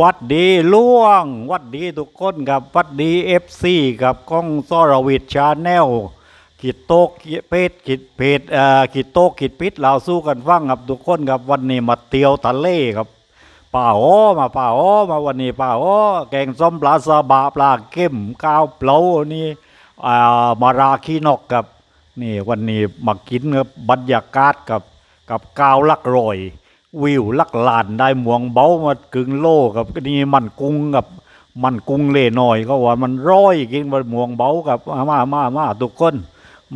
วัดดีล่วง วัดดีทุกคนกับวัดดีเอฟซีกับกล้องซอรวิทชาแนลขีดโต๊ะขีดเป็ดขีดเพจเอ่อขีดโต๊ะขีดปิดเราสู้กันฟังครับทุกคนครับวันนี้มาเตียวทะเลครับป่าโอมาป่าโอมาวันนี้ป่าโอแกงส้มปลาซาบะปลาเค็มข้าวเปล่านี่อ่ามาราคีนกกับนี่วันนี้มากินกับบรรยากาศกับกับกาวลักรอย วิวลักลานได้หมวงเบามากึ่งโลกับนี่มันกุงกับมันกุงเล่หน่อยก็ว่ามันร้อยกินมันหมวงเบากับมามามามาทุกคน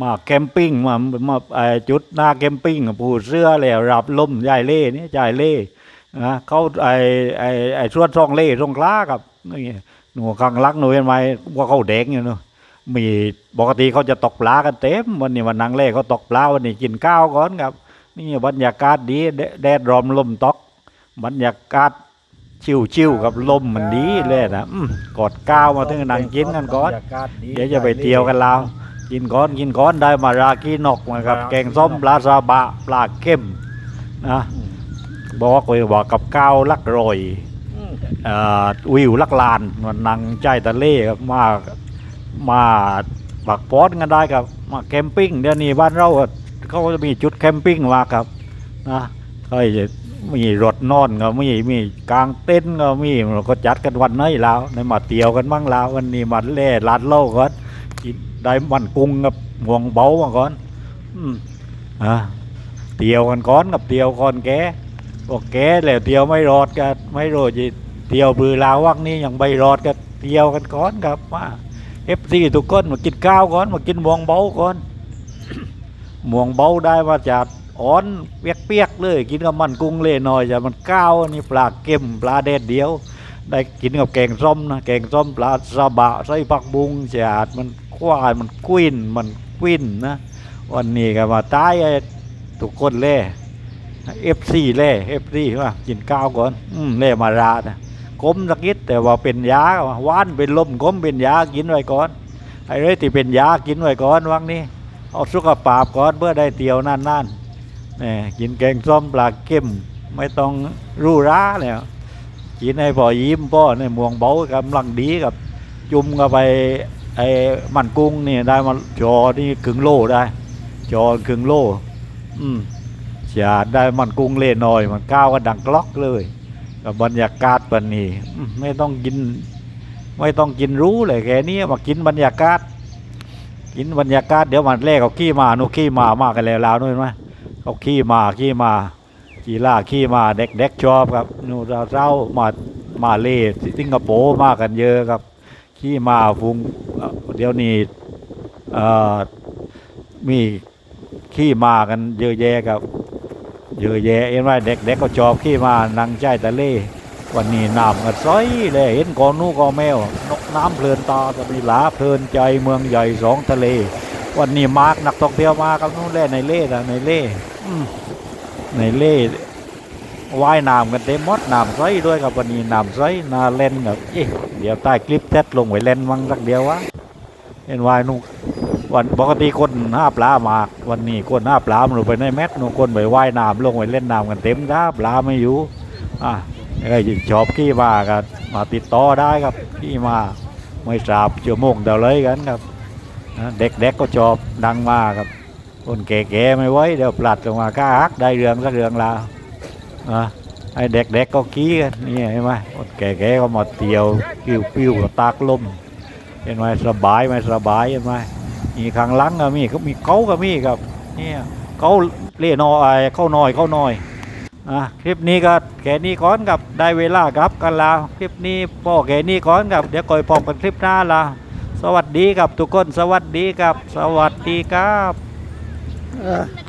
มาแคมปิ้งมามาจุดหน้าแคมปิ้งปูเสื้อแล้วรับลมยายเล่นี่ยายเล่นะเขาไอไอไอชวนช่องเล่ช่องคล้ากับนี่หนูข้างลักหนูเห็นไหมว่าเขาแดงอยู่เนาะมีปกติเขาจะตกปลากันเต็มวันนี้วันนังเล่เขาตกปลาวันนี้กินข้าวก่อนครับ นี่บรรยากาศดีแดแดดร้อมลมตกบรรยากาศชิวๆกับลมมันดีเลยนะอืมกอดก้าวมาถึงนั่งกินกันก่อนเดี๋ยวจะไปเที่ยวกันแล้วกินก้อนกินก้อนได้มารากีนกมากับ แกงส้มปลาซาบะปลาเข้มนะบอกไว้ว่ากับก้าวลักรอยเอ่อวิวลักลานมันนั่งใจทะเลครับมามาปักปอนกันได้ครับมาแคมปิ้งเดี๋ยวนี้บ้านเราอะ เขาจะมีจุดแคมปิ้งมาครับนะก็จะมีรถนอนก็มีมีกลางเต็นท์ก็มีเราก็จัดกันวันนี้แล้วในมาเที่ยวกันบ้างแล้ววันนี้มาเล่ลาดเล่าก่อนกินได้มันกุ้งกับห่วงเบามาก่อนอืมอะเที่ยวกันก่อนกับเที่ยวก่อนแกบอกแกแล้วเที่ยวไม่รอดกันไม่รอดจีเที่ยวบือลาวักนี้ยังไม่รอดกันเที่ยวกันก่อนครับมาเอฟซีทุกคนมากินข้าวก่อนมากินหมวงเบาก่อน หมวงเบาได้มาจากอ่อนเปียกๆเลย กินกับมันกุ้งเล่หน่อยจะมันก้าวนี่ปลาเค็มปลาแดดเดียว ได้กินกับแกงส้มนะแกงส้มปลาซาบะใส่ผักบุงจาดมันควายมันกวินมันกวินนะ วันนี้ก็มาตายทุกคนเล่เอฟซีเล่เอฟซีว่ากินข้าวก่อนอืมเล่มารานะกลมสักนิดแต่ว่าเป็นยาหวานเป็นลมกลมเป็นยากินไว้ก่อนไอ้เรื่องที่เป็นยากินไว้ก่อนวังนี้ เอาสุขภาพก่อนเพื่อได้เตียวนั่นนั่นนี่กินแกงส้มปลาเค็มไม่ต้องรู้ร้าแล้วกินให้พอยิ้มพ่อในหมวงเบากำลังดีกับ จุ่มกับไปไอ้มันกุ้งนี่ได้มาจอนี่ครึ่งโลได้ จอครึ่งโล อืมเสียได้มันกุ้งเล่นหน่อย มันก้าวก็ดังกล็อกเลยกับบรรยากาศปันนี้ไม่ต้องกิน ไม่ต้องกินรู้เลยแค่นี้มากินบรรยากาศ กินบรรยากาศเดี๋ยวมันแรกเขาขี้มานูขี้มามากกันแล้วล้วนู่นไหมเขาขี้มาขี้มาขี่ล่าขี้มาเด็กเด็กชอบครับนูเราเจ้ามามาเลสิงคโปร์มากันเยอะครับ ขี้มาฟุงเดี๋ยวนี้มีขี้มากันเยอะแยะครับเยอะแยะเห็นไหมเด็กเด็กก็ชอบขี้มานั่งใจทะเล่วันนี้น้ำก็ใสเลยเห็นกอนูกอแมวน น้ำเพลินตาจะมีหลาเพลินใจเมืองใหญ่สองทะเล วันนี้มาร์กนักท่องเที่ยวมากับนู่นแล่ในเล่นะในเล่ในเล่ว่ายน้ำกันเต็มมดน้ำใสด้วยครับวันนี้น้ำใสนาเล่นแบบเอ๊ะเดี๋ยวใต้คลิปแท็ลงไว้เล่นมั้งสักเดียววะเห็นว่ายนุ่วันปกติคนห้าปลามากวันนี้คนห้าปลามันลงไปในแมทนุ่คนไปว่ายน้ำลงไปเล่นน้ำกันเต็มจ้าปลาไม่อยู่อะใครชอบขี้มากันมาติดต่อได้ครับขี้มา ไม่ทราบชั่วโมงเดียวเลยกันครับเด็กๆก็ชอบดังมากครับคนแก่ๆไม่ไหวเดี๋ยวปลัดลงมาก้าฮักได้เรื่องสักเรื่องแล้วนะไอ้เด็กๆก็กี้กันนี่เห็นไหมคนแก่ๆก็มาเตียวปิ้วๆกับตากลมเห็นไหมสบายไหมสบายเห็นไหมมีข้างหลังก็มีก็มีเก้าก็มีครับเนี่ยเก้าเล่นอยเขาน้อยเขาน้อย อะคลิปนี้ก็แค่นี้ก่อนกับได้เวลาครับกันแล้วคลิปนี้พ่อแค่นี้ก่อนกับเดี๋ยวก่อยพบกันคลิปหน้าละสวัสดีครับทุกคนสวัสดีครับ สวัสดีครับ